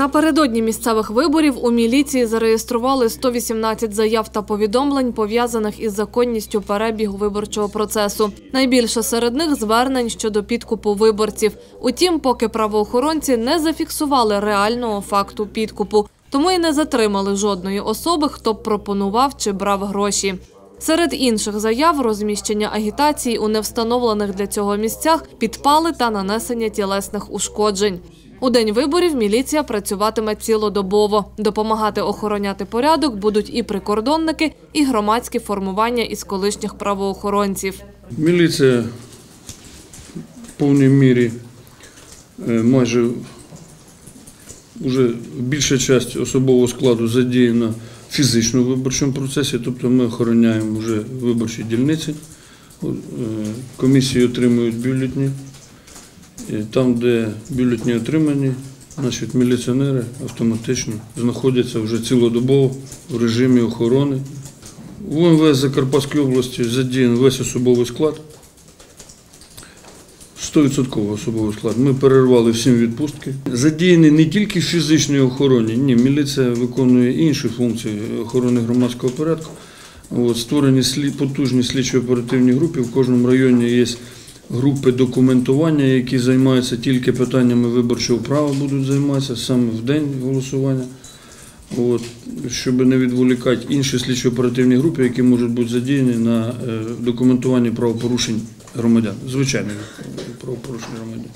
Напередодні місцевих виборів у міліції зареєстрували 118 заяв та повідомлень, пов'язаних із законністю перебігу виборчого процесу. Найбільше серед них звернень щодо підкупу виборців. Утім, поки правоохоронці не зафіксували реального факту підкупу, тому і не затримали жодної особи, хто б пропонував чи брав гроші. Серед інших заяв розміщення агітації у невстановлених для цього місцях, підпали та нанесення тілесних ушкоджень. У день виборів міліція працюватиме цілодобово. Допомагати охороняти порядок будуть і прикордонники, і громадські формування із колишніх правоохоронців. Міліція в повній мірі е, майже вже більша частина особового складу задіяна фізично в виборчому процесі, тобто ми охороняємо вже виборчі дільниці. Е, Комісії отримують бюлетні. Там, де бюлетні отримані, значить, міліціонери автоматично знаходяться вже цілодобово в режимі охорони. В УМВС Закарпатської області задіян весь особовий склад. 100% особовий склад. Ми перервали всім відпустки. Задіяні не тільки в фізичній охороні, ні, міліція виконує інші функції охорони громадського порядку. От, створені слід, потужні слідчо-оперативні групи. В кожному районі є групи документування, які займаються тільки питаннями виборчого права, будуть займатися саме в день голосування. От, щоб не відволікати інші слідчо-оперативні групи, які можуть бути задіяні на е, документуванні правопорушень громадян, звичайних правопорушень громадян.